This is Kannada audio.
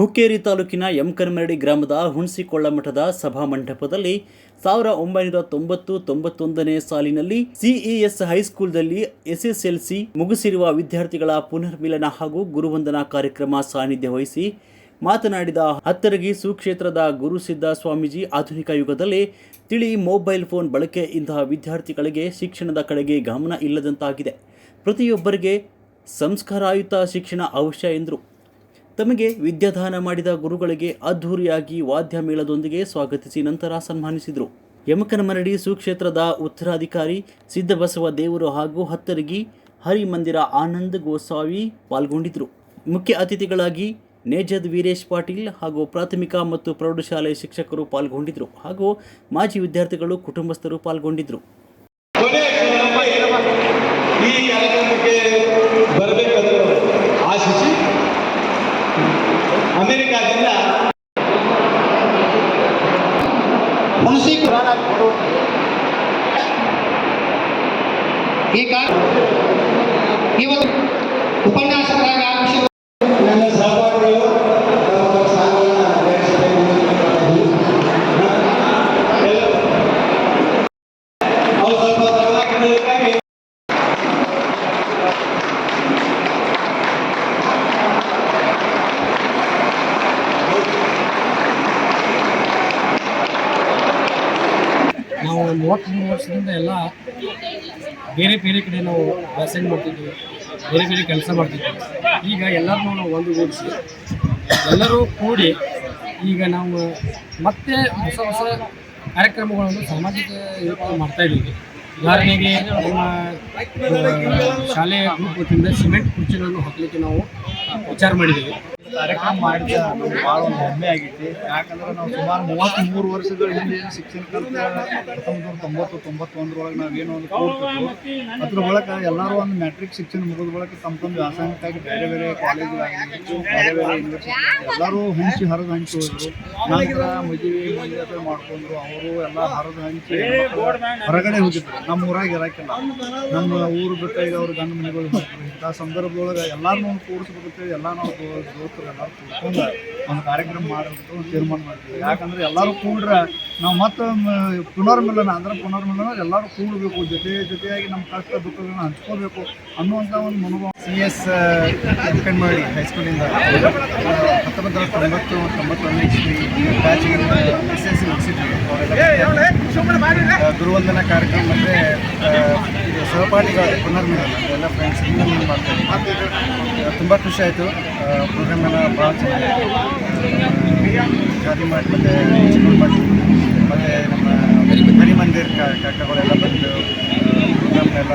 ಹುಕ್ಕೇರಿ ತಾಲೂಕಿನ ಯಮಕನಮರಡಿ ಗ್ರಾಮದ ಹುಣಸಿಕೊಳ್ಳ ಮಠದ ಸಭಾಮಂಟಪದಲ್ಲಿ ಸಾವಿರ ಒಂಬೈನೂರ ತೊಂಬತ್ತು ತೊಂಬತ್ತೊಂದನೇ ಸಾಲಿನಲ್ಲಿ ಸಿಇಎಸ್ ಹೈಸ್ಕೂಲ್ದಲ್ಲಿ ಎಸ್ಎಸ್ಎಲ್ಸಿ ಮುಗಿಸಿರುವ ವಿದ್ಯಾರ್ಥಿಗಳ ಪುನರ್ಮಿಲನ ಹಾಗೂ ಗುರುವಂದನಾ ಕಾರ್ಯಕ್ರಮ ಸಾನ್ನಿಧ್ಯ ವಹಿಸಿ ಮಾತನಾಡಿದ ಹತ್ತರಗಿ ಸುಕ್ಷೇತ್ರದ ಗುರುಸಿದ್ಧ ಸ್ವಾಮೀಜಿ ಆಧುನಿಕ ಯುಗದಲ್ಲಿ ತಿಳಿ ಮೊಬೈಲ್ ಫೋನ್ ಬಳಕೆ ಇಂತಹ ವಿದ್ಯಾರ್ಥಿಗಳಿಗೆ ಶಿಕ್ಷಣದ ಕಡೆಗೆ ಗಮನ ಇಲ್ಲದಂತಾಗಿದೆ. ಪ್ರತಿಯೊಬ್ಬರಿಗೆ ಸಂಸ್ಕಾರಾಯುತ ಶಿಕ್ಷಣ ಅವಶ್ಯ ಎಂದರು. ತಮಗೆ ವಿದ್ಯಾದಾನ ಮಾಡಿದ ಗುರುಗಳಿಗೆ ಅದ್ಧೂರಿಯಾಗಿ ವಾದ್ಯ ಮೇಳದೊಂದಿಗೆ ಸ್ವಾಗತಿಸಿ ನಂತರ ಸನ್ಮಾನಿಸಿದರು. ಯಮಕನಮರಡಿ ಸುಕ್ಷೇತ್ರದ ಉತ್ತರಾಧಿಕಾರಿ ಸಿದ್ದಬಸವ ದೇವರು ಹಾಗೂ ಹತ್ತರಿಗಿ ಹರಿಮಂದಿರ ಆನಂದ್ ಗೋಸ್ವಾಮಿ ಪಾಲ್ಗೊಂಡಿದ್ದರು. ಮುಖ್ಯ ಅತಿಥಿಗಳಾಗಿ ನೇಜದ್ ವೀರೇಶ್ ಪಾಟೀಲ್ ಹಾಗೂ ಪ್ರಾಥಮಿಕ ಮತ್ತು ಪ್ರೌಢಶಾಲೆ ಶಿಕ್ಷಕರು ಪಾಲ್ಗೊಂಡಿದ್ದರು ಹಾಗೂ ಮಾಜಿ ವಿದ್ಯಾರ್ಥಿಗಳು ಕುಟುಂಬಸ್ಥರು ಪಾಲ್ಗೊಂಡಿದ್ದರು. ಹುಣಸಿ ಕುರಾನ್ ಹಾಕ್ಬಿಡು ಈ ಇವತ್ತು ಉಪನ್ಯಾಸಕರಾಗಿ ಆಗಮಿಸಿದ ನನ್ನ ಸಹಪಾಠಿಗಳು ತಮ್ಮ ಸ್ಥಾನವನ್ನು ನಡೆಸಬೇಕು. ಎಲ್ಲ- ಅವ್ರು ಸ್ವಲ್ಪ ತಡವಾಗಿದ್ದಕ್ಕಾಗಿ ನಾವು ಮೂವತ್ತ್ಮೂರು ವರ್ಷದಿಂದ ಎಲ್ಲ ಬೇರೆ ಬೇರೆ ಕಡೆ ನಾವು ವ್ಯಾಸಂಗ ಮಾಡ್ತಿದ್ವಿ, ಬೇರೆ ಬೇರೆ ಕೆಲಸ ಮಾಡ್ತಿದ್ವಿ. ಈಗ ಎಲ್ಲರನ್ನೂ ನಾವು ಒಂದುಗೂಡಿಸಿ ಎಲ್ಲರೂ ಕೂಡಿ ಈಗ ನಾವು ಮತ್ತೆ ಹೊಸ ಹೊಸ ಕಾರ್ಯಕ್ರಮಗಳನ್ನು ಸಾಮಾಜಿಕ ಮಾಡ್ತಾ ಇದ್ದೀವಿ. ಉದಾಹರಣೆಗೆ ನಮ್ಮ ಶಾಲೆಯ ಗ್ರೂಪ್ ವತಿಯಿಂದ ಸಿಮೆಂಟ್ ಕುರ್ಚಿಗಳನ್ನು ಹಾಕಲಿಕ್ಕೆ ನಾವು ವಿಚಾರ ಮಾಡಿದ್ದೀವಿ. ಕಾರ್ಯಕ್ರಮ ಮಾಡಿದ ಭಾಳ ಒಂದು ಹೆಮ್ಮೆ ಆಗೈತಿ ಯಾಕಂದ್ರೆ ನಾವು ಸುಮಾರು ಮೂವತ್ತ್ಮೂರು ವರ್ಷಗಳ ಹಿಂದೆ ಏನು ಶಿಕ್ಷಣ ಹತ್ತೊಂಬತ್ತು ತೊಂಬತ್ತು ತೊಂಬತ್ತೊಂದರೊಳಗೆ ನಾವೇನು ಒಂದು ಅದ್ರ ಒಳಗ ಎಲ್ಲರೂ ಒಂದು ಮ್ಯಾಟ್ರಿಕ್ ಶಿಕ್ಷಣ ಮುಗಿದ ಒಳಗೆ ತಮ್ಮ ತಮ್ಮ ವ್ಯಾಸಂಗಕ್ಕಾಗಿ ಬೇರೆ ಬೇರೆ ಕಾಲೇಜುಗಳಾಗಲಿ ಬೇರೆ ಬೇರೆ ಯೂನಿವರ್ಸಿಟಿ ಎಲ್ಲರೂ ಹಂಚಿ ಹರಿದು ಹಂಚಿ ಹೋದ್ರು. ನಂತರ ಮದುವೆ ಮದುವೆ ಮಾಡ್ಕೊಂಡ್ರು, ಅವರು ಎಲ್ಲ ಹರಿದು ಹಂಚಿ ಹೊರಗಡೆ ಹೋಗಿದ್ರು. ನಮ್ಮ ಊರಾಗ ಇರಾಕಿಲ್ಲ. ನಮ್ಮ ಊರು ಬಿಟ್ಟು ಈಗ ಅವ್ರ ಗಂಡ ಮನೆಗಳು ಇಂಥ ಸಂದರ್ಭದೊಳಗೆ ಎಲ್ಲರೂ ಕೂಡಿಸ್ಬೇಕಂತೇಳಿ ಎಲ್ಲ ನಾವು ದೋ- ತಿಳ್ಕೊಂಡು ಕೂಡ್ಕೊಂಡು ಒಂದು ಕಾರ್ಯಕ್ರಮ ಮಾಡೋದು ತೀರ್ಮಾನ ಮಾಡ್ತೀವಿ. ಯಾಕಂದ್ರೆ ಎಲ್ಲರೂ ಕೂಡ್ರೆ ನಾವು ಮತ್ತೆ ಪುನರ್ಮಿಲನ ಅಂದ್ರೆ ಪುನರ್ಮಿಲನ ಎಲ್ಲರೂ ಕೂಡಬೇಕು ಜೊತೆ ಜೊತೆಯಾಗಿ ನಮ್ಮ ಕಷ್ಟ ದುಃಖಗಳನ್ನ ಹಂಚ್ಕೋಬೇಕು ಅನ್ನುವಂಥ ಒಂದು ಮನೋಭಾವ. ಸಿ ಎಸ್ ಮಾಡಿ ಹೈಸ್ಕೂಲಿಂದ. ಹತ್ತೊಂಬತ್ತು ನೂರ ತೊಂಬತ್ತು ತೊಂಬತ್ತೊಂದನೇ ಇಸ್ವಿ ಬ್ಯಾಚಿಗೆ ಎಸ್ ಎಸ್ ಸಿ ಮುಗಿಸಿದ್ವಿ. ಗುರುವಂದನಾ ಕಾರ್ಯಕ್ರಮ ಮತ್ತು ಇದು ಸಹಪಾಠಿಗಳ ಪುನರ್ಮಿಲನ, ಎಲ್ಲ ಫ್ರೆಂಡ್ಸ್ ಇನ್ನೊಂದು ಮಾಡ್ತಾರೆ ತುಂಬ ಖುಷಿ ಆಯಿತು. ಪ್ರೋಗ್ರಾಮ್ ಎಲ್ಲ ಭಾಳ ಚೆನ್ನಾಗಿ ಮಾಡಿ ಮತ್ತು ಚಿಕ್ಕ ಮಾಡಿ, ಮತ್ತು ನಮ್ಮ ಹರಿಮಂದಿರ್ ಕಾಕಗಳೆಲ್ಲ ಬಂದು ಪ್ರೋಗ್ರಾಮ್ ಎಲ್ಲ